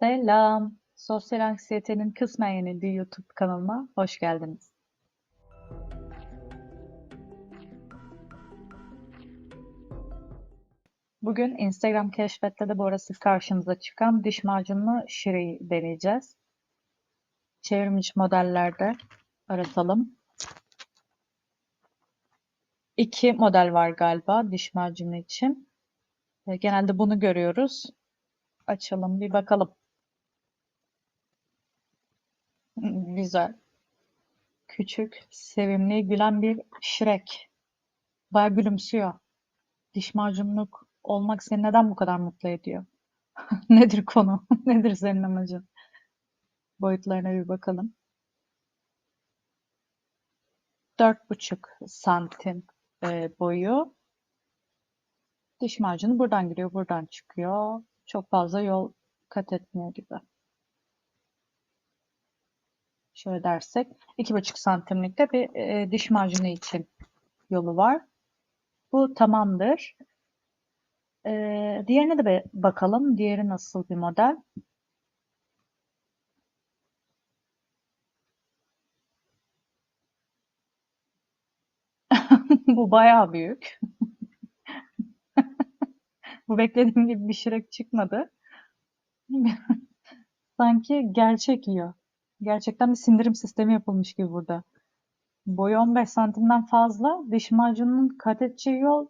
Selam. Sosyal anksiyetenin kısmen yenildiği YouTube kanalıma hoş geldiniz. Bugün Instagram keşfette de bu ara sık karşımıza çıkan diş macunlu Şire'yi deneyeceğiz. Çevrimiçi modellerde aratalım. İki model var galiba diş macunu için. E, Genelde bunu görüyoruz. Açalım bir bakalım. Hmm, Güzel. Küçük, sevimli, gülen bir Shrek. Bayağı gülümsüyor. Diş macunluk olmak seni neden bu kadar mutlu ediyor? Nedir konu? Nedir senin amacın? Boyutlarına bir bakalım. 4,5 santim e, boyu. Diş macunu buradan giriyor, buradan çıkıyor. Çok fazla yol kat etmiyor gibi. Şöyle dersek 2,5 santimlikte bir e, diş macunu için yolu var. Bu tamamdır. E, diğerine de bakalım. Diğeri nasıl bir model? Bu bayağı büyük. Bu beklediğim gibi bir Shrek çıkmadı. Sanki gerçek yiyor. Gerçekten bir sindirim sistemi yapılmış gibi burada. Boyu 15 santimden fazla. Diş macununun kat edeceği yol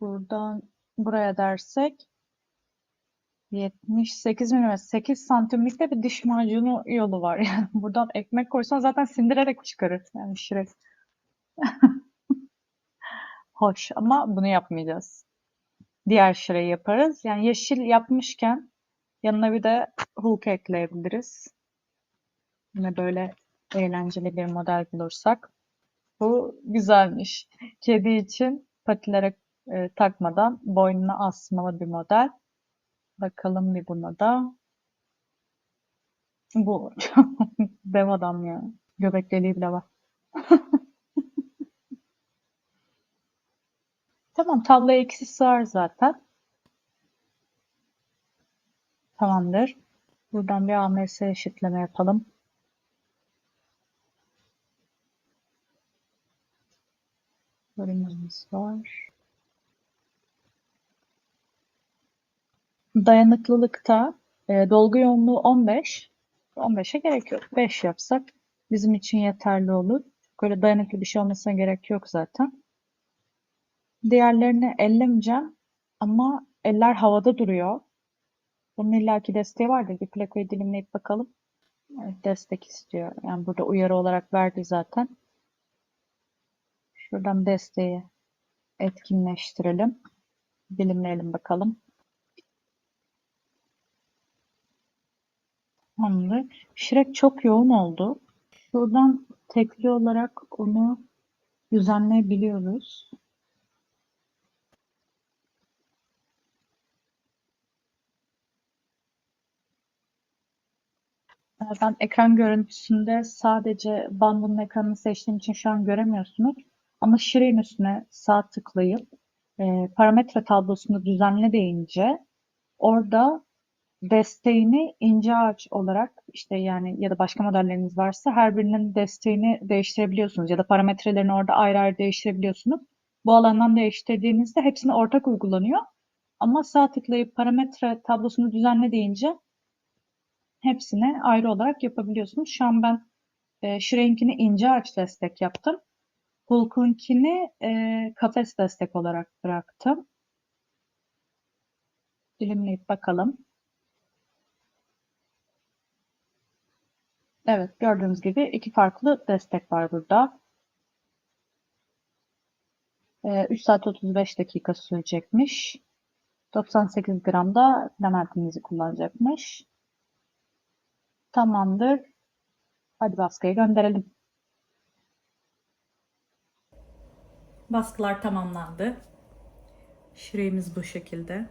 buradan buraya dersek 78 mm 8 santimlikte bir diş macunu yolu var. Yani buradan ekmek koysan zaten sindirerek çıkarır. Yani Shrek. Hoş ama bunu yapmayacağız. Diğer Shrek'i yaparız. Yani yeşil yapmışken yanına bir de Hulk ekleyebiliriz. Yine böyle eğlenceli bir model bulursak. Bu güzelmiş. Kedi için patilere e, takmadan boynuna asmalı bir model. Bakalım bir buna da. Bu dev adam ya. Göbek deliği bile var. Tamam tabloya ikisi sığar zaten. Tamamdır. Buradan bir AMS eşitleme yapalım. Bölümümüz var. Dayanıklılıkta e, dolgu yoğunluğu 15. 15'e gerek yok. 5 yapsak bizim için yeterli olur. Çok öyle dayanıklı bir şey olmasına gerek yok zaten. Diğerlerini ellemeyeceğim ama eller havada duruyor. Bunun illaki desteği vardır. Bir plakayı dilimleyip bakalım. Evet, destek istiyor. Yani burada uyarı olarak verdi zaten. Şuradan desteği etkinleştirelim. Dilimleyelim bakalım. Tamamdır. Shrek çok yoğun oldu. Şuradan tekli olarak onu düzenleyebiliyoruz. Ben ekran görüntüsünde sadece bandının ekranını seçtiğim için şu an göremiyorsunuz. Ama Shrek'in üstüne sağ tıklayıp e, parametre tablosunu düzenle deyince orada desteğini ince ağaç olarak işte yani ya da başka modelleriniz varsa her birinin desteğini değiştirebiliyorsunuz ya da parametrelerini orada ayrı ayrı değiştirebiliyorsunuz. Bu alandan değiştirdiğinizde hepsine ortak uygulanıyor. Ama sağ tıklayıp parametre tablosunu düzenle deyince hepsine ayrı olarak yapabiliyorsunuz. Şu an ben e, Shrek'inkini ince ağaç destek yaptım. Hulk'unkini e, kafes destek olarak bıraktım. Dilimleyip bakalım. Evet, gördüğünüz gibi iki farklı destek var burada. E, 3 saat 35 dakika sürecekmiş. 98 gram da filamentimizi kullanacakmış. Tamamdır. Hadi baskıya gönderelim. Baskılar tamamlandı. Şireğimiz bu şekilde.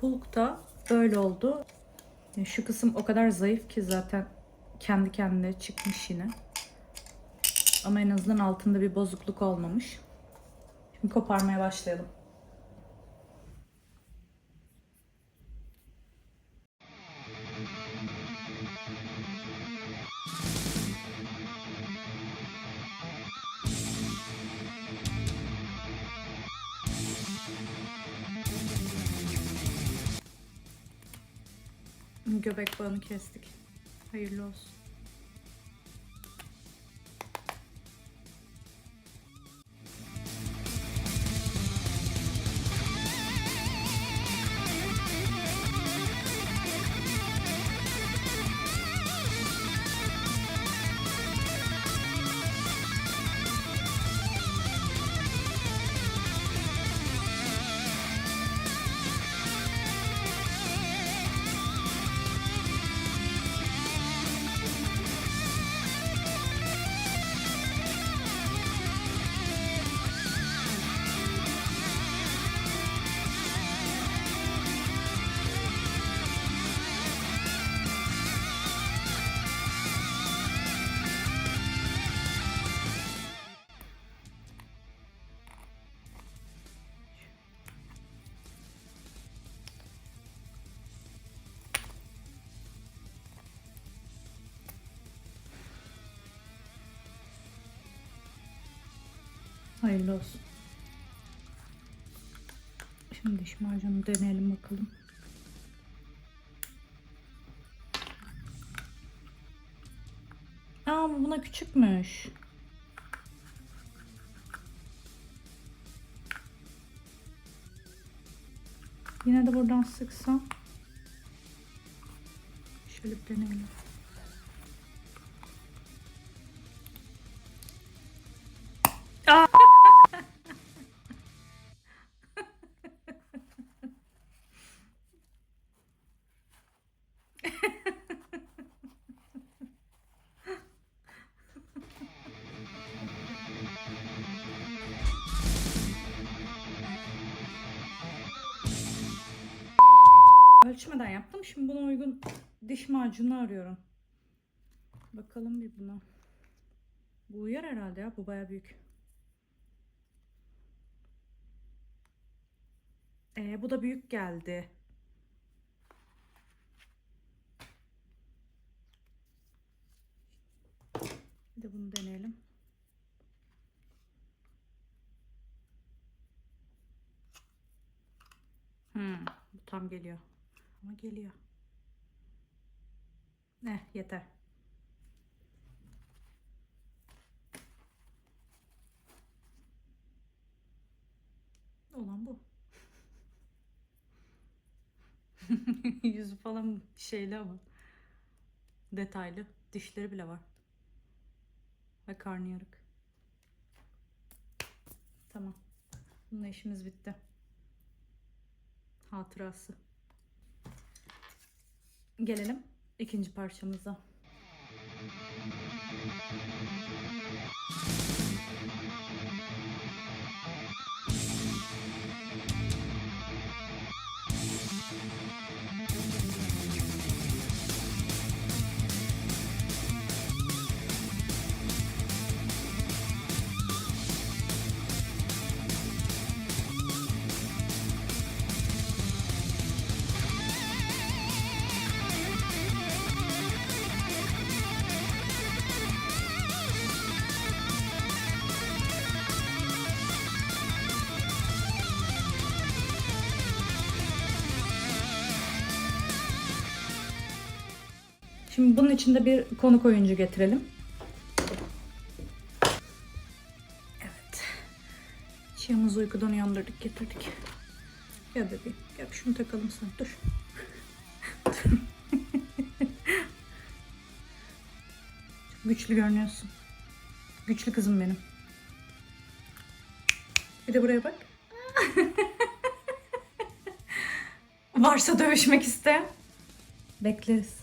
Hulk da böyle oldu. Şu kısım o kadar zayıf ki zaten kendi kendine çıkmış yine. Ama en azından altında bir bozukluk olmamış. Şimdi koparmaya başlayalım. Göbek bağını kestik. Hayırlı olsun. Hayırlı olsun. Şimdi diş deneyelim bakalım. Aa bu buna küçükmüş. Yine de buradan sıksam. Şöyle deneyelim. Ölçmeden yaptım. Şimdi buna uygun diş macunu arıyorum. Bakalım bir buna. Bu uyar herhalde ya. Bu baya büyük. Ee, bu da büyük geldi. Bir de bunu deneyelim. Hmm, bu tam geliyor. Ama geliyor. Ne yeter. Olan bu. Yüzü falan şeyli ama. Detaylı. Dişleri bile var. Ve karnı yarık. Tamam. Bununla işimiz bitti. Hatırası. Gelelim ikinci parçamıza. Şimdi bunun içinde bir konuk oyuncu getirelim. Evet. Çiğimizi uykudan uyandırdık getirdik. Gel bebeğim. Gel şunu takalım sana. Dur. Çok güçlü görünüyorsun. Güçlü kızım benim. Bir de buraya bak. Varsa dövüşmek isteyen. Bekleriz.